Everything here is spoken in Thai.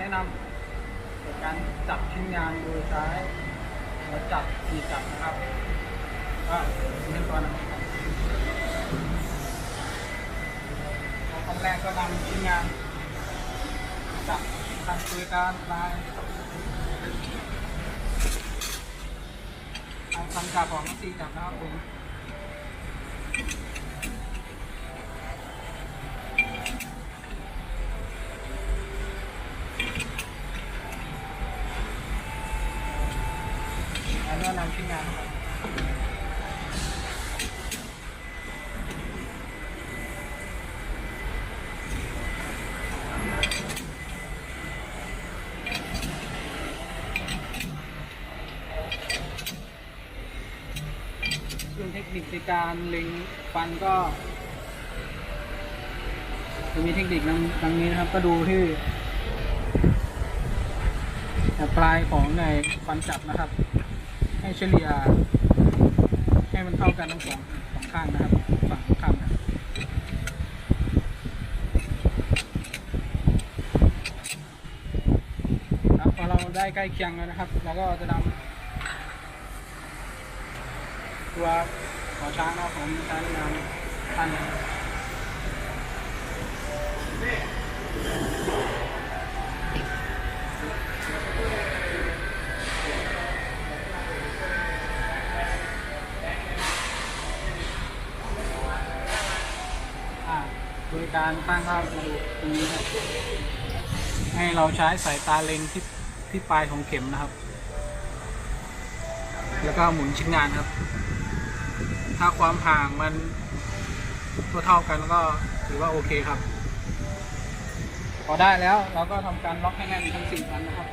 แนะนำในการจับชิ้นงานโดยใช้หัวจับขีดจับนะครับก็ขั้นตอนนะครับขั้นแรกก็นำชิ้นงาน จับทำคุยการลายเอาคำจับของนักตีจับนะครับผม แล้วก็นำชิ้นงานนะครับส่วนเทคนิคในการเล็งฟันก็จะมีเทคนิคดังดังนี้นะครับ ก็ดูที่ปลายของในฟันจับนะครับ ให้เฉลี่ย ให้มันเท่ากันทั้งสองสองข้างนะครับฝั่งข้างนะครับพอเราได้ใกล้เคียงแล้วนะครับเราก็จะนำตัวขอช้างนะผมใช้งานท่าน โดยการตั้งภาพมาดูตรงนี้ครับให้เราใช้สายตาเล็งที่ที่ปลายของเข็มนะครับ แล้วก็หมุนชิ้นงานครับ ถ้าความห่างมันทั่วเท่ากันก็ถือว่าโอเคครับ พอได้แล้วเราก็ทำการล็อกให้แน่นทั้งสี่อันนะครับ